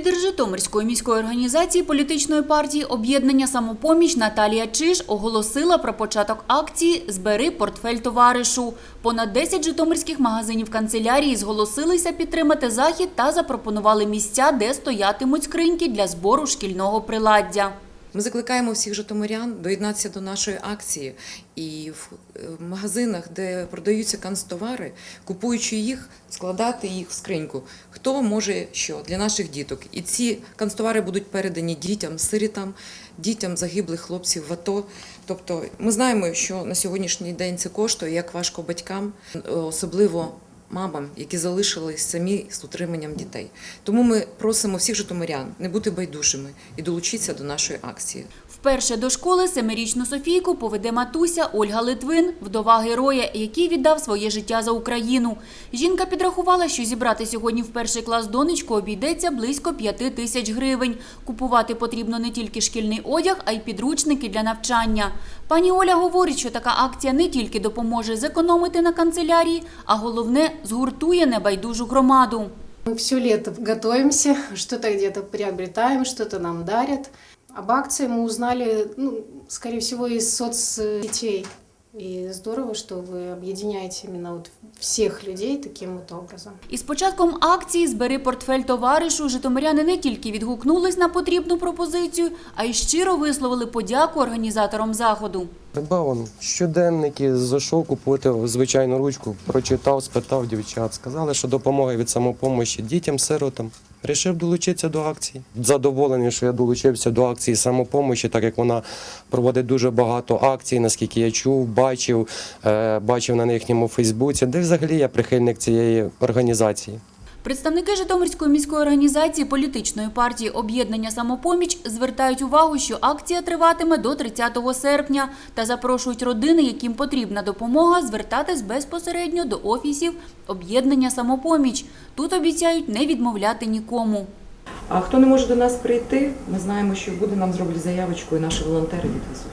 Лідер Житомирської міської організації політичної партії Об'єднання Самопоміч Наталія Чиж оголосила про початок акції Збери портфель товаришу. Понад 10 житомирських магазинів канцелярії зголосилися підтримати захід та запропонували місця, де стоятимуть скриньки для збору шкільного приладдя. Ми закликаємо всіх житомирян доєднатися до нашої акції і в е, магазинах, де продаються канцтовари, купуючи їх, складати їх в скриньку. Хто може що для наших діток? І ці канцтовари будуть передані дітям, сирітам, дітям загиблих хлопців в АТО. Тобто, ми знаємо, що на сьогоднішній день це коштує, як важко батькам, особливо. Мамам, які залишились самі з утриманням дітей, тому ми просимо всіх житомирян не бути байдужими і долучитися до нашої акції. Вперше до школи семирічну Софійку поведе матуся Ольга Литвин, вдова героя, який віддав своє життя за Україну. Жінка підрахувала, що зібрати сьогодні в перший клас донечку обійдеться близько п'яти тисяч гривень. Купувати потрібно не тільки шкільний одяг, а й підручники для навчання. Пані Оля говорить, що така акція не тільки допоможе зекономити на канцелярії, а головне згуртує небайдужу громаду. Ми все літо готуємося, щось десь приобретаємо, щось нам дарять. Об акції ми узнали, ну, скоріше всего, из соцсетей. И здорово, что вы объединяете именно вот всех людей таким вот образом. Із початком акції «Збери портфель товаришу» житомиряни не тільки відгукнулись на потрібну пропозицію, а й щиро висловили подяку організаторам заходу. Придбав он щоденники, зайшов купити звичайну ручку, прочитав, спитав дівчат. Сказали, що допомога від самопомощі дітям-сиротам. Рішив долучитися до акції. Задоволений, що я долучився до акції самопомощі, так як вона проводить дуже багато акцій, наскільки я чув, бачив, е, бачив на їхньому Фейсбуці, де взагалі я прихильник цієї організації. Представники Житомирської міської організації політичної партії «Об'єднання самопоміч» звертають увагу, що акція триватиме до 30 серпня та запрошують родини, яким потрібна допомога, звертатись безпосередньо до офісів «Об'єднання самопоміч». Тут обіцяють не відмовляти нікому. А хто не може до нас прийти, ми знаємо, що буде нам зроблять заявочку, і наші волонтери відвезуть.